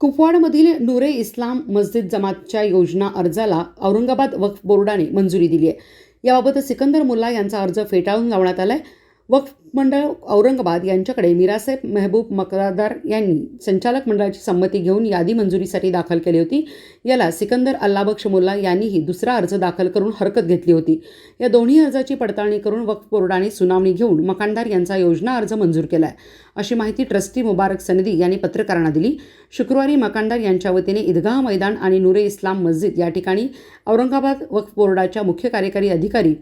कुपवाडमधील नूरे इस्लाम मस्जिद जमातच्या योजना अर्जाला औरंगाबाद वक्फ बोर्डाने मंजुरी दिली आहे याबाबत सिकंदर मुल्ला यांचा अर्ज फेटाळून लावण्यात आलाय. वक्फ मंडळ औरंगाबाद यांच्याकडे मिरासाहेब मेहबूब मकरादार यांनी संचालक मंडळाची संमती घेऊन यादी मंजुरीसाठी दाखल केली होती. याला सिकंदर अल्लाबक्ष मुल्ला यांनीही दुसरा अर्ज दाखल करून हरकत घेतली होती. या दोन्ही अर्जाची पडताळणी करून वक्फ बोर्डाने सुनावणी घेऊन मकानदार यांचा योजना अर्ज मंजूर केला आहे अशी माहिती ट्रस्टी मुबारक सनदी यांनी पत्रकारांना दिली. शुक्रवारी मकानदार यांच्या वतीने ईदगाह मैदान आणि नुरे इस्लाम मस्जिद या ठिकाणी औरंगाबाद वक्फ बोर्डाच्या मुख्य कार्यकारी अधिकारी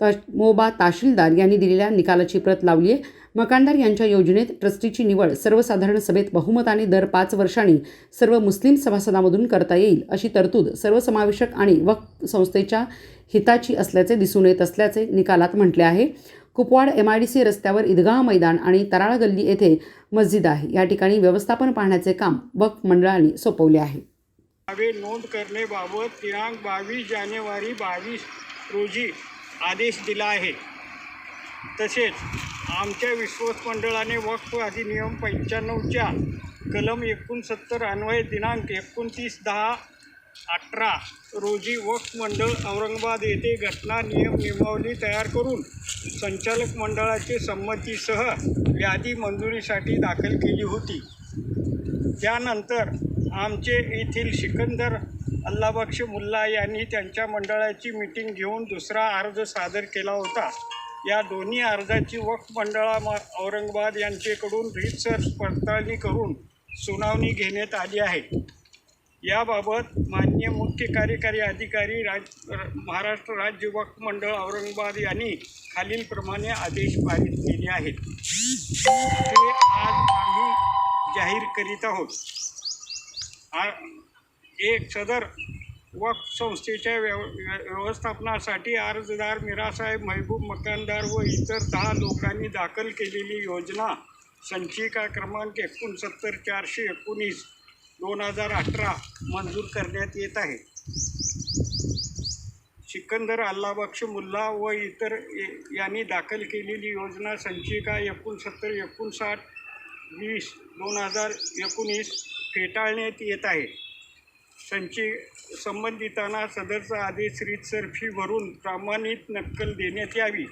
तश मोबा ताशीलदार यांनी दिलेल्या निकालाची प्रत लावली आहे मकानदार यांच्या योजनेत ट्रस्टीची निवड सर्वसाधारण सभेत बहुमताने दर पाच वर्षांनी सर्व मुस्लिम सभासदांमधून करता येईल अशी तरतूद सर्वसमावेशक आणि वक्फ संस्थेच्या हिताची असल्याचे दिसून येत असल्याचे निकालात म्हटले आहे. Kupwad M I D C रस्त्यावर ईदगाह मैदान आणि तराळ गल्ली येथे मस्जिद आहे. या ठिकाणी व्यवस्थापन पाहण्याचे काम वक्फ मंडळाने सोपवले आहे. नोंद करण्याबाबत दिनांक बावीस जानेवारी बावीस रोजी आदेश दिला आहे. तसेच आमच्या विश्वास मंडळाने वक्फ अधिनियम पंच्याण्णवच्या कलम एकोणसत्तर अन्वय दिनांक एकोणतीस दहा अठरा रोजी वक्फ मंडळ औरंगाबाद येथे घटना नियम नियमावली तयार करून संचालक मंडळाचे संमतीसह यादी मंजुरीसाठी दाखल केली होती. त्यानंतर आमचे येथील सिकंदर अल्लाबक्ष मुल्ला यांनी त्यांच्या मंडळाची मीटिंग घेऊन दुसरा अर्ज सादर केला होता. या दोन्ही अर्जाची वक्फ मंडळा म- औरंगाबाद यांच्याकडून रीतसर पडताळणी करून सुनावणी घेण्यात आली आहे. याबाबत मान्य मुख्य कार्यकारी अधिकारी राज महाराष्ट्र राज्य वक्फ मंडळ औरंगाबाद यांनी खालीलप्रमाणे आदेश पारित केले आहेत. ते आज आम्ही जाहीर करीत आहोत. आ- एक सदर वक्फ संस्थेच्या व्यव व्यवस्थापनासाठी अर्जदार मिरासाहेब महबूब मकानदार व इतर दहा लोकांनी दाखल केलेली योजना संचिका क्रमांक एकोणसत्तर चारशे एकोणीस दोन हजार अठरा मंजूर करण्यात येत आहे. सिकंदर अल्लाबक्ष मुल्ला व इतर ए- यांनी दाखल केलेली योजना संचिका एकोणसत्तर एकोणसाठ वीस दोन हजार एकोणीस फेटाळण्यात येत आहे. संची संबंधितांना सदरचा आदेश रीतसर फी भरून प्रमाणित नक्कल देण्यात यावी.